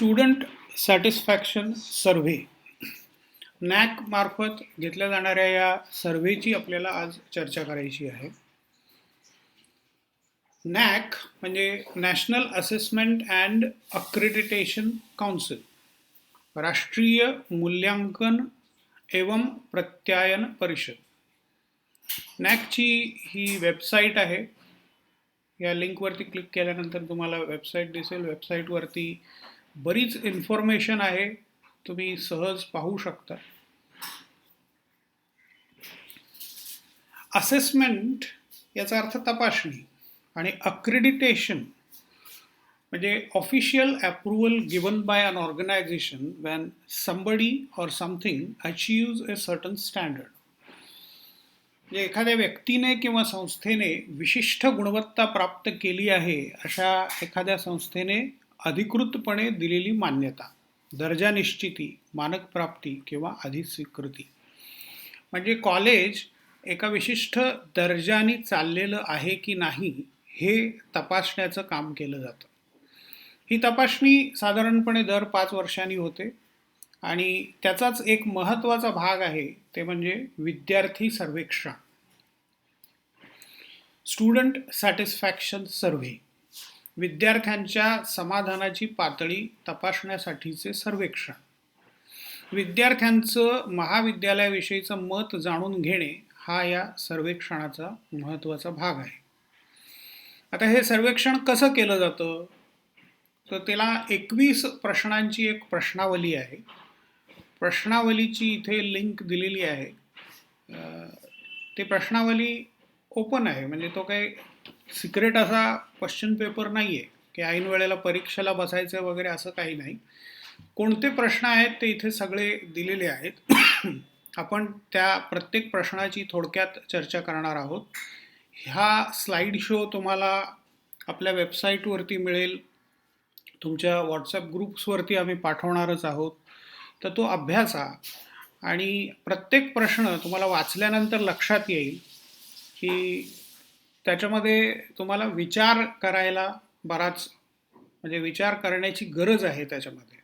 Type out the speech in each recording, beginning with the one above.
Student satisfaction survey NAAC मार्फत घेतल्या जाणाऱ्या या सर्व्हेची आपल्याला आज चर्चा करायची आहे. नॅक म्हणजे national assessment and accreditation council राष्ट्रीय मूल्यांकन एवं प्रत्यायन परिषद. नॅकची ही वेबसाईट आहे. या लिंकवरती क्लिक केल्यानंतर तुम्हाला वेबसाईट दिसेल. वेबसाईटवरती बरीच इन्फॉर्मेशन आहे तुम्ही सहज पाहू शकता. असेसमेंट याचा अर्थ तपासणी आणि अक्रेडिटेशन म्हणजे official approval given by an organisation when somebody or something achieves a certain standard म्हणजे एखाद्या व्यक्तीने किंवा संस्थेने विशिष्ट गुणवत्ता प्राप्त केली आहे अशा एखाद्या संस्थेने अधिकृतपणे दिलेली मान्यता दर्जा निश्चिती मानक प्राप्ती किंवा अधिस्वीकृती म्हणजे कॉलेज एका विशिष्ट दर्जाने चाललेलं आहे की नाही हे तपासण्याचं काम केलं जातं. ही तपासणी साधारणपणे दर पाच वर्षांनी होते आणि त्याचाच एक महत्त्वाचा भाग आहे ते म्हणजे विद्यार्थी सर्वेक्षण. स्टुडंट सॅटिस्फॅक्शन सर्व्हे विद्यार्थ्यांच्या समाधानाची पातळी तपासण्यासाठीचे सर्वेक्षण. विद्यार्थ्यांचं महाविद्यालयाविषयीचं मत जाणून घेणे हा या सर्वेक्षणाचा महत्त्वाचा भाग आहे. आता हे सर्वेक्षण कसं केलं जातं? तर त्याला एकवीस प्रश्नांची एक प्रश्नावली आहे. प्रश्नावलीची इथे लिंक दिलेली आहे. ते प्रश्नावली ओपन आहे. म्हणजे तो काही सिक्रेट असा क्वेश्चन पेपर नाही आहे की ऐन वेळेला परीक्षेला बसायचं वगैरे असं काही नाही. कोणते प्रश्न आहेत ते इथे सगळे दिलेले आहेत. आपण त्या प्रत्येक प्रश्नाची थोडक्यात चर्चा करणार आहोत. ह्या स्लाईड शो तुम्हाला आपल्या वेबसाईटवरती मिळेल. तुमच्या व्हॉट्सअप ग्रुप्सवरती आम्ही पाठवणारच आहोत. तर तो अभ्यासा आणि प्रत्येक प्रश्न तुम्हाला वाचल्यानंतर लक्षात येईल. की त्याच्यामध्ये तुम्हाला विचार करायला बराच म्हणजे विचार करण्याची गरज आहे त्याच्यामध्ये.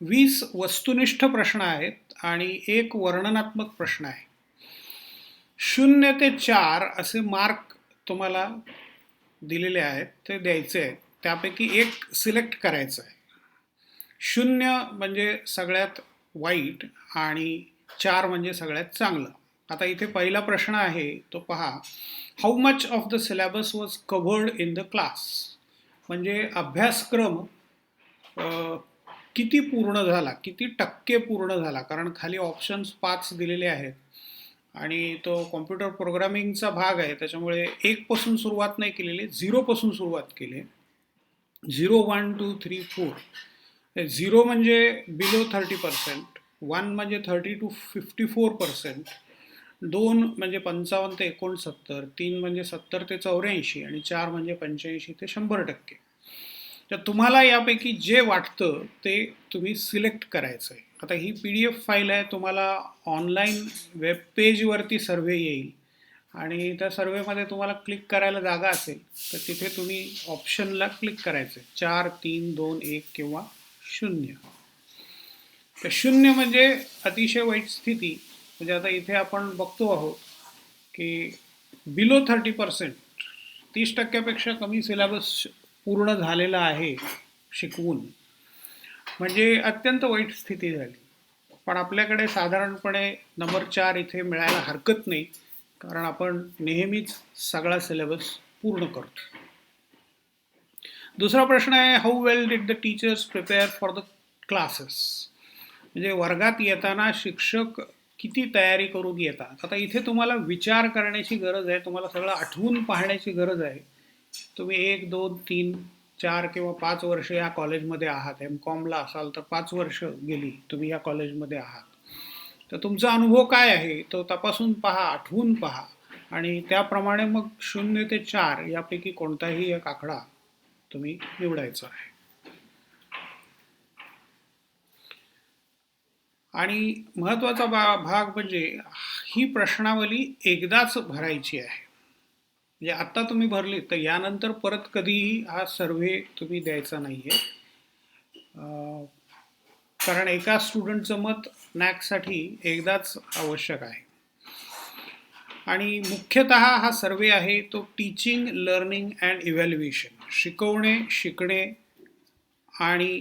वीस वस्तुनिष्ठ प्रश्न आहेत आणि एक वर्णनात्मक प्रश्न आहे. शून्य ते चार असे मार्क तुम्हाला दिलेले आहेत ते द्यायचे आहेत. त्यापैकी एक सिलेक्ट करायचं आहे. शून्य म्हणजे सगळ्यात वाईट आणि चार म्हणजे सगळ्यात चांगलं. आता इथे पहिला प्रश्न आहे तो पहा. How much of the syllabus was covered in the class म्हणजे अभ्यासक्रम किती पूर्ण झाला किती टक्के पूर्ण झाला? कारण खाली ऑप्शन्स पाच दिलेले आहेत. आणि तो कॉम्प्युटर प्रोग्रामिंगचा भाग आहे त्याच्यामुळे एकपासून सुरुवात नाही केलेली झिरोपासून सुरुवात केली. Zero one two three four. Zero म्हणजे बिलो थर्टी पर्सेंट वन म्हणजे thirty to fifty four percent दोन म्हणजे पंचावन्न ते एकोणसत्तर तीन म्हणजे सत्तर ते चौऱ्याऐंशी आणि चार म्हणजे पंच्याऐंशी ते शंभर टक्के. तर तुम्हाला यापैकी जे वाटतं ते तुम्ही सिलेक्ट करायचं आहे. आता ही पी डी एफ फाईल आहे तुम्हाला ऑनलाईन वेब पेजवरती सर्वे येईल आणि त्या सर्वेमध्ये तुम्हाला क्लिक करायला जागा असेल तर तिथे तुम्ही ऑप्शनला क्लिक करायचं आहे. चार तीन दोन एक किंवा शून्य. तर शून्य म्हणजे अतिशय वाईट स्थिती. म्हणजे आता इथे आपण बघतो आहोत की बिलो थर्टी पर्सेंट तीस टक्क्यापेक्षा कमी सिलेबस पूर्ण झालेला आहे शिकवून. म्हणजे अत्यंत वाईट स्थिती झाली. पण आपल्याकडे साधारणपणे नंबर चार इथे मिळायला हरकत नाही कारण आपण नेहमीच सगळा सिलेबस पूर्ण करतो. दुसरा प्रश्न आहे how well did the teachers prepare for the classes म्हणजे वर्गात येताना शिक्षक किती तयारी करून येतात? आता इथे तुम्हाला विचार करण्याची गरज आहे तुम्हाला सगळं आठवून पाहण्याची गरज आहे. तुम्ही एक दोन तीन चार किंवा पाच वर्ष या कॉलेजमध्ये आहात. एम कॉमला असाल तर पाच वर्ष गेली तुम्ही या कॉलेजमध्ये आहात. तर तुमचा अनुभव काय आहे? तो तपासून पहा आठवून पहा. आणि त्याप्रमाणे मग शून्य ते चार यापैकी कोणताही एक आकडा तुम्ही निवडायचा आहे. आणि महत्त्वाचा बा भाग म्हणजे ही प्रश्नावली एकदाच भरायची आहे. म्हणजे आत्ता तुम्ही भरली तर यानंतर परत कधीही हा सर्व्हे तुम्ही द्यायचा नाही आहे कारण एका स्टुडंटचं मत नॅकसाठी एकदाच आवश्यक आहे. आणि मुख्यतः हा सर्वे आहे तो टीचिंग लर्निंग अँड इव्हॅल्युएशन. शिकवणे शिकणे आणि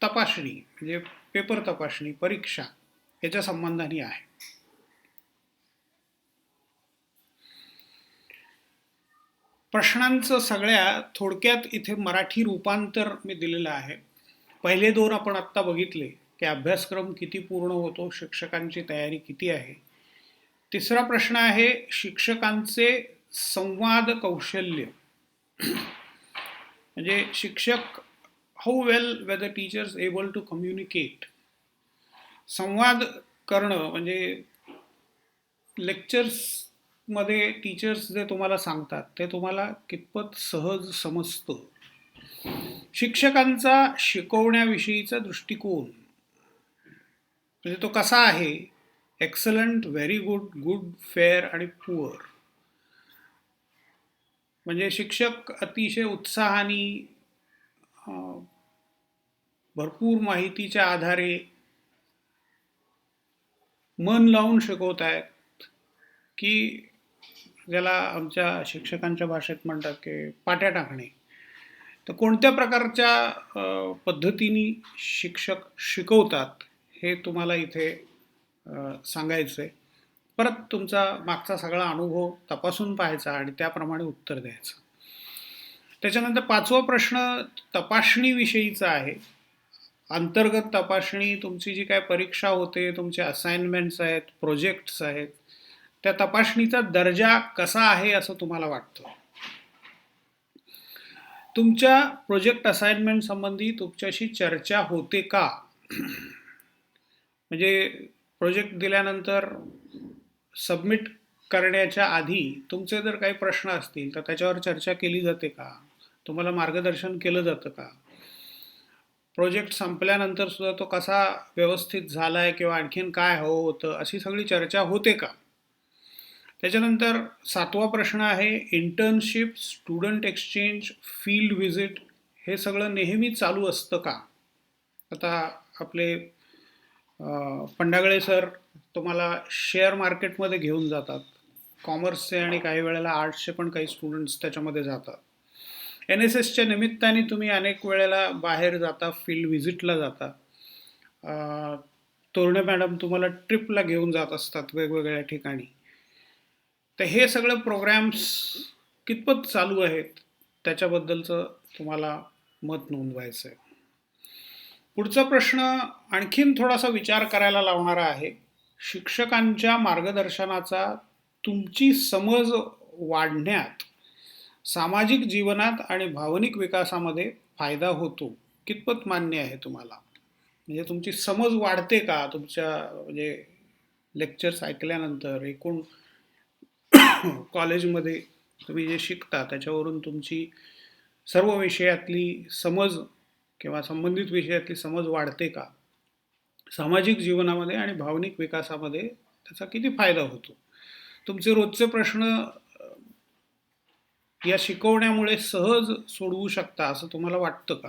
तपासणी. म्हणजे पेपर तपासणी परीक्षा याच्या संबंधाने आहे. प्रश्नांचं सगळ्या थोडक्यात इथे मराठी रूपांतर मी दिलेलं आहे. पहिले दोन आपण आत्ता बघितले की अभ्यासक्रम किती पूर्ण होतो शिक्षकांची तयारी किती आहे. तिसरा प्रश्न आहे शिक्षकांचे संवाद कौशल्य. म्हणजे शिक्षक how well whether teachers able to communicate संवाद करणं म्हणजे लेक्चर्समध्ये टीचर्स जे तुम्हाला सांगतात ते तुम्हाला कितपत सहज समजतं? शिक्षकांचा शिकवण्याविषयीचा दृष्टिकोन म्हणजे तो कसा आहे? Excellent very good good fair आणि पुअर म्हणजे शिक्षक अतिशय उत्साहाने भरपूर माहितीच्या आधारे मन लावून शिकवत आहेत की ज्याला आमच्या शिक्षकांच्या भाषेत म्हणतात की पाट्या टाकणे. तर कोणत्या प्रकारच्या पद्धतीने शिक्षक शिकवतात हे तुम्हाला इथे सांगायचं आहे परत तुमचा मागचा सगळा अनुभव तपासून पाहायचा आणि त्याप्रमाणे उत्तर द्यायचं. त्याच्यानंतर पाचवा प्रश्न तपासणीविषयीचा आहे. अंतर्गत तपासणी तुमची जी काय परीक्षा होते तुमचे असाइनमेंट्स आहेत प्रोजेक्ट्स आहेत त्या तपासणीचा दर्जा कसा आहे असं तुम्हाला वाटतं? तुमच्या प्रोजेक्ट असाइनमेंट संबंधी तुमच्याशी चर्चा होते का? म्हणजे प्रोजेक्ट दिल्यानंतर सबमिट करण्याच्या आधी तुमचे जर काही प्रश्न असतील तर त्याच्यावर चर्चा केली जाते का? तुम्हाला मार्गदर्शन केलं जातं का? प्रोजेक्ट संपल्यानंतर सुद्धा तो कसा व्यवस्थित झाला आहे किंवा आणखीन काय हवं होतं अशी सगळी चर्चा होते का? त्याच्यानंतर सातवा प्रश्न आहे internship student exchange field visit हे सगळं नेहमी चालू असतं का? आता आपले पंडागळे सर तुम्हाला शेअर मार्केटमध्ये घेऊन जातात. कॉमर्सचे आणि काही वेळेला आर्ट्सचे पण काही स्टुडंट्स त्याच्यामध्ये जातात. एन एस एसच्या निमित्ताने तुम्ही अनेक वेळेला बाहेर जाता फील्ड व्हिजिटला जाता. तोरणे मॅडम तुम्हाला ट्रिपला घेऊन जात असतात वेगवेगळ्या ठिकाणी. तर हे सगळं प्रोग्रॅम्स कितपत चालू आहेत त्याच्याबद्दलचं तुम्हाला मत नोंदवायचं आहे. पुढचा प्रश्न आणखीन थोडासा विचार करायला लावणारा आहे. शिक्षकांच्या मार्गदर्शनाचा तुमची समज वाढण्यात सामाजिक जीवनात आणि भावनिक विकासामध्ये फायदा होतो कितपत मान्य आहे तुम्हाला? म्हणजे तुमची समज वाढते का? तुमच्या म्हणजे लेक्चर्स ऐकल्यानंतर एकूण कॉलेजमध्ये तुम्ही जे शिकता त्याच्यावरून तुमची सर्व विषयातली समज किंवा संबंधित विषयातली समज वाढते का? सामाजिक जीवनामध्ये आणि भावनिक विकासामध्ये त्याचा किती फायदा होतो? तुमचे रोजचे प्रश्न या शिकवण्यामुळे सहज सोडवू शकता असं तुम्हाला वाटतं का?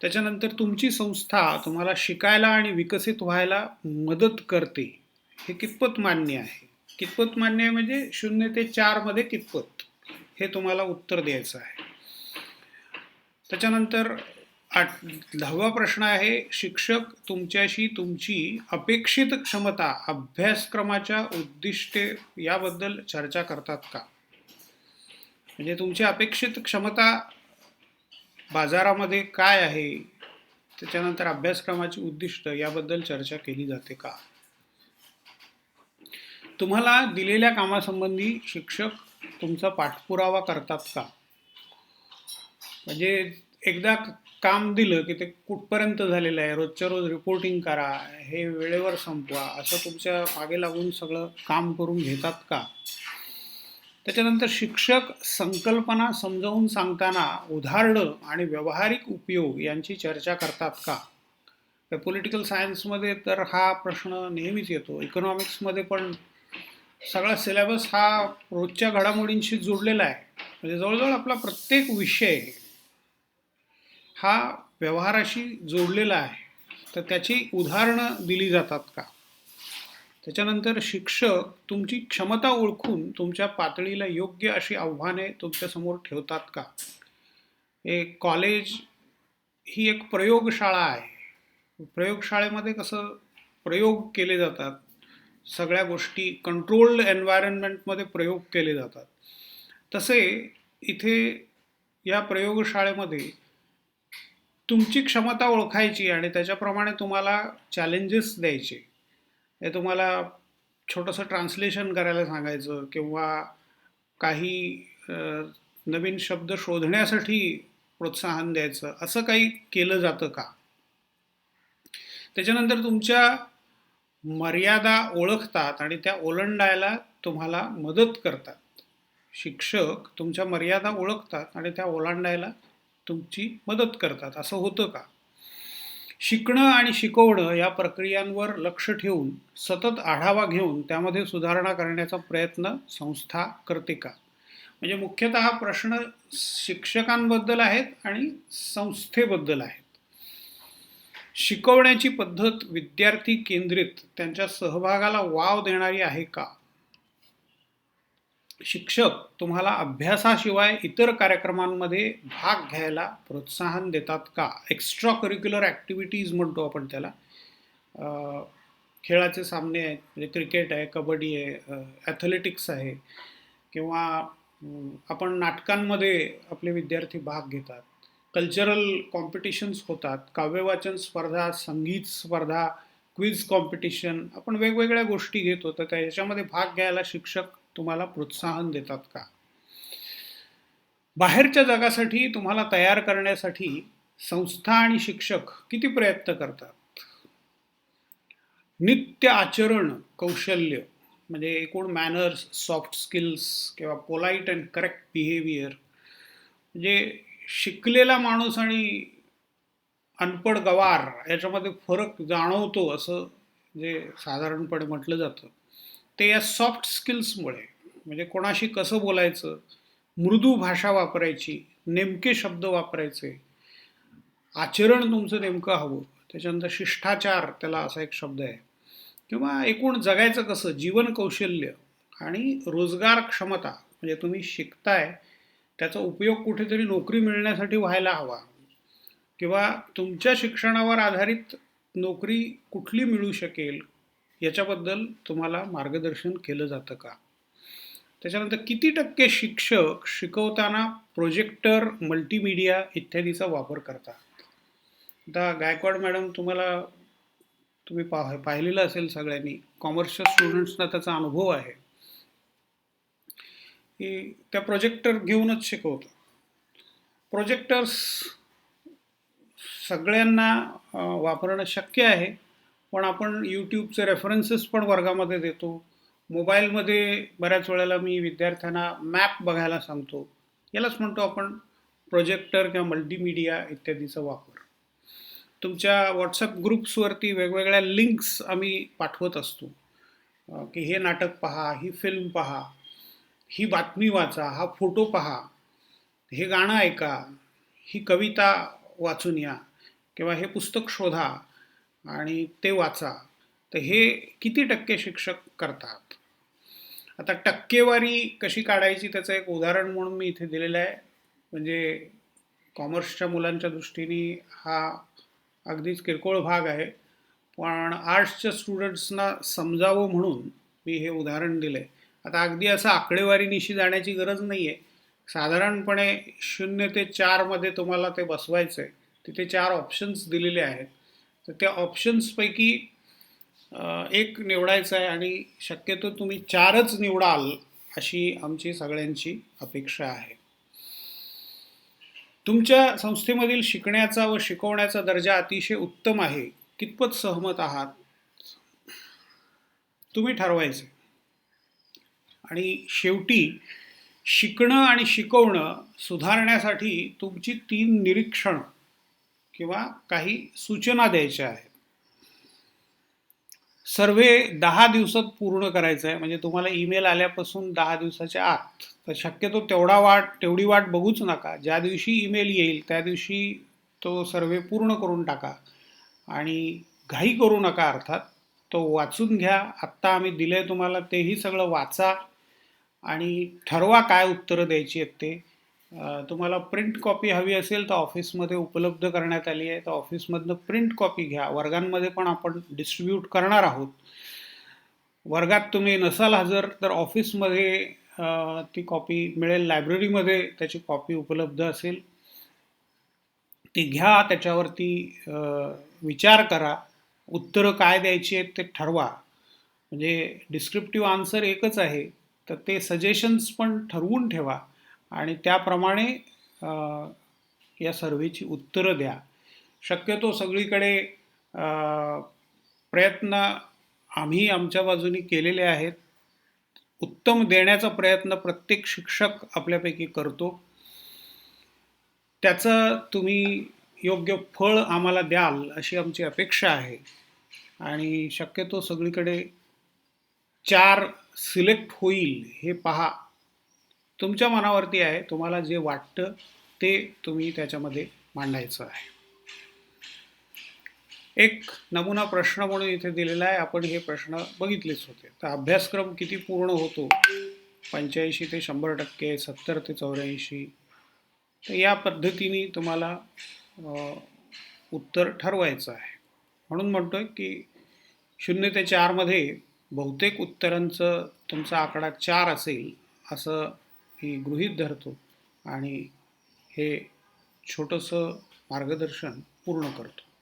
त्याच्यानंतर तुमची संस्था तुम्हाला शिकायला आणि विकसित व्हायला मदत करते हे कितपत मान्य आहे? कितपत मान्य आहे म्हणजे शून्य ते चारमध्ये कितपत? हे तुम्हाला उत्तर द्यायचं आहे. त्याच्यानंतर आठ दहावा प्रश्न आहे शिक्षक तुमच्याशी तुमची अपेक्षित क्षमता अभ्यासक्रमाच्या उद्दिष्टे याबद्दल चर्चा करतात का? म्हणजे तुमची अपेक्षित क्षमता बाजारामध्ये काय आहे? त्याच्यानंतर अभ्यासक्रमाची उद्दिष्ट याबद्दल चर्चा केली जाते का? तुम्हाला दिलेल्या कामासंबंधी शिक्षक तुमचा पाठपुरावा करतात का? म्हणजे एकदा काम दिलं की ते कुठपर्यंत झालेलं आहे? रोजच्या रोज रिपोर्टिंग करा हे वेळेवर संपवा असं तुमच्या मागे लागून सगळं काम करून घेतात का? त्याच्यानंतर शिक्षक संकल्पना समजावून सांगताना उदाहरणं आणि व्यावहारिक उपयोग यांची चर्चा करतात का? पॉलिटिकल सायन्समध्ये तर हा प्रश्न नेहमीच येतो. इकॉनॉमिक्समध्ये पण सगळा सिलेबस हा रोजच्या घडामोडींशी जोडलेला आहे. म्हणजे जवळजवळ आपला प्रत्येक विषय हा व्यवहाराशी जोडलेला आहे. तर त्याची उदाहरणं दिली जातात का? त्याच्यानंतर शिक्षक तुमची क्षमता ओळखून तुमच्या पातळीला योग्य अशी आव्हाने तुमच्यासमोर ठेवतात का? एक कॉलेज ही एक प्रयोगशाळा आहे. प्रयोगशाळेमध्ये कसं प्रयोग केले जातात. सगळ्या गोष्टी कंट्रोल्ड एन्व्हायरमेंटमध्ये प्रयोग केले जातात. तसे इथे या प्रयोगशाळेमध्ये तुमची क्षमता ओळखायची आणि त्याच्याप्रमाणे तुम्हाला चॅलेंजेस द्यायचे. हे तुम्हाला छोटंसं ट्रान्सलेशन करायला सांगायचं किंवा काही नवीन शब्द शोधण्यासाठी प्रोत्साहन द्यायचं असं काही केलं जातं का? त्याच्यानंतर तुमच्या मर्यादा ओळखतात आणि त्या ओलंडायला तुम्हाला मदत करतात. शिक्षक तुमच्या मर्यादा ओळखतात आणि त्या ओलांडायला तुमची मदत करतात. असं होतं का? शिकणं आणि शिकवणं या प्रक्रियांवर लक्ष ठेवून सतत आढावा घेऊन त्यामध्ये सुधारणा करण्याचा प्रयत्न संस्था करते का? म्हणजे मुख्यतः प्रश्न शिक्षकांबद्दल आहेत आणि संस्थेबद्दल आहेत. शिकवण्याची पद्धत विद्यार्थी केंद्रित त्यांच्या सहभागाला वाव देणारी आहे का? शिक्षक तुम्हाला अभ्यासाशिवाय इतर कार्यक्रमांमध्ये भाग घ्यायला प्रोत्साहन देतात का? एक्स्ट्रा करिक्युलर ॲक्टिव्हिटीज म्हणतो आपण त्याला. खेळाचे सामने आहेत म्हणजे क्रिकेट आहे कबड्डी आहे ॲथलेटिक्स आहे किंवा आपण नाटकांमध्ये आपले विद्यार्थी भाग घेतात. कल्चरल कॉम्पिटिशन्स होतात काव्यवाचन स्पर्धा संगीत स्पर्धा क्विज कॉम्पिटिशन आपण वेगवेगळ्या गोष्टी घेतो तर त्याच्यामध्ये भाग घ्यायला शिक्षक तुम्हाला प्रोत्साहन देतात का? बाहेरच्या जगासाठी तुम्हाला तयार करण्यासाठी संस्था आणि शिक्षक किती प्रयत्न करतात? नित्य आचरण कौशल्य म्हणजे एकूण मॅनर्स सॉफ्ट स्किल्स किंवा पोलाईट अँड करेक्ट बिहेवियर म्हणजे शिकलेला माणूस आणि अनपड गवार याच्यामध्ये फरक जाणवतो असं जे साधारणपणे म्हटलं जातं. ते या सॉफ्ट स्किल्समुळे म्हणजे कोणाशी कसं बोलायचं मृदू भाषा वापरायची नेमके शब्द वापरायचे आचरण तुमचं नेमकं हवं त्याच्यानंतर शिष्टाचार त्याला असा एक शब्द आहे. किंवा एकूण जगायचं कसं जीवन कौशल्य आणि रोजगार क्षमता म्हणजे तुम्ही शिकताय त्याचा उपयोग कुठेतरी नोकरी मिळण्यासाठी व्हायला हवा. किंवा तुमच्या शिक्षणावर आधारित नोकरी कुठली मिळू शकेल याच्याबद्दल तुम्हाला मार्गदर्शन केलं जातं का? त्याच्यानंतर किती टक्के शिक्षक शिकवताना प्रोजेक्टर मल्टीमीडिया इत्यादीचा वापर करतात? आता गायकवाड मॅडम तुम्हाला तुम्ही पाह पाहिलेलं असेल सगळ्यांनी कॉमर्सच्या स्टुडंट्सना त्याचा अनुभव आहे. की त्या प्रोजेक्टर घेऊनच शिकवतो. प्रोजेक्टर्स सगळ्यांना वापरणं शक्य आहे. पण आपण यूट्यूबचे रेफरन्सेस पण वर्गामध्ये देतो. मोबाईलमध्ये बऱ्याच वेळेला मी विद्यार्थ्यांना मॅप बघायला सांगतो. यालाच म्हणतो आपण प्रोजेक्टर किंवा मल्टीमीडिया इत्यादीचा वापर. तुमच्या व्हॉट्सअप ग्रुप्सवरती वेगवेगळ्या लिंक्स आम्ही पाठवत असतो. की हे नाटक पहा ही फिल्म पहा ही बातमी वाचा हा फोटो पहा हे गाणं ऐका ही कविता वाचून या किंवा हे पुस्तक शोधा आणि ते वाचा. तर हे किती टक्के शिक्षक करतात? आता टक्केवारी कशी काढायची त्याचं एक उदाहरण म्हणून मी इथे दिलेलं आहे. म्हणजे कॉमर्सच्या मुलांच्या दृष्टीने हा अगदीच किरकोळ भाग आहे. पण आर्ट्सच्या स्टुडंट्सना समजावं म्हणून मी हे उदाहरण दिलं आहे आता अगदी असं आकडेवारीनिशी जाण्याची गरज नाही आहे साधारणपणे शून्य ते चारमध्ये तुम्हाला ते बसवायचं आहे तिथे चार ऑप्शन्स दिलेले आहेत. तर त्या ऑप्शन्सपैकी एक निवडायचं आहे आणि शक्यतो तुम्ही चारच निवडाल अशी आमची सगळ्यांची अपेक्षा आहे. तुमच्या संस्थेमधील शिकण्याचा व शिकवण्याचा दर्जा अतिशय उत्तम आहे. कितपत सहमत आहात? तुम्ही ठरवायचे. आणि शेवटी शिकणं आणि शिकवणं सुधारण्यासाठी तुमची तीन निरीक्षण किंवा काही सूचना द्यायच्या आहेत. सर्वे दहा दिवसात पूर्ण करायचं आहे म्हणजे तुम्हाला ईमेल आल्यापासून दहा दिवसाच्या आत. तर शक्यतो तेवढा वाट तेवढी वाट बघूच नका. ज्या दिवशी ईमेल येईल त्या दिवशी तो सर्वे पूर्ण करून टाका. आणि घाई करू नका अर्थात. तो वाचून घ्या. आत्ता आम्ही दिलंय तुम्हाला तेही सगळं वाचा. आणि ठरवा काय उत्तरं द्यायची आहेत ते. तुम्हाला प्रिंट कॉपी हवी असेल तर ऑफिसमध्ये उपलब्ध करण्यात आली आहे. तर ऑफिसमधनं प्रिंट कॉपी घ्या. वर्गांमध्ये पण आपण डिस्ट्रीब्यूट करणार आहोत. वर्गात तुम्ही नसाल हजर तर ऑफिसमध्ये ती कॉपी मिळेल. लायब्ररीमध्ये त्याची कॉपी उपलब्ध असेल. ती घ्या. त्याच्यावरती विचार करा. उत्तरं काय द्यायची आहेत ते ठरवा. म्हणजे डिस्क्रिप्टिव्ह आन्सर एकच आहे. तर ते सजेशन्स पण ठरवून ठेवा. आणि त्याप्रमाणे या सर्वेची उत्तरं द्या. शक्यतो सगळीकडे प्रयत्न आम्ही आमच्या बाजूनी केलेले आहेत. उत्तम देण्याचा प्रयत्न प्रत्येक शिक्षक आपल्यापैकी करतो. त्याचं तुम्ही योग्य फळ आम्हाला द्याल अशी आमची अपेक्षा आहे. आणि शक्यतो सगळीकडे चार सिलेक्ट होईल हे पहा. तुमच्या मनावरती आहे तुम्हाला जे वाटतं ते तुम्ही त्याच्यामध्ये मांडायचं आहे. एक नमुना प्रश्न म्हणून इथे दिलेला आहे आपण हे प्रश्न बघितलेच होते. तर अभ्यासक्रम किती पूर्ण होतो? पंच्याऐंशी ते शंभर टक्के सत्तर ते चौऱ्याऐंशी. तर या पद्धतीने तुम्हाला उत्तर ठरवायचं आहे. म्हणून म्हणतोय की शून्य ते चारमध्ये बहुतेक उत्तरांचं तुमचा आकडा चार असेल असं मी गृहीत धरतो आणि हे छोटंसं मार्गदर्शन पूर्ण करतो.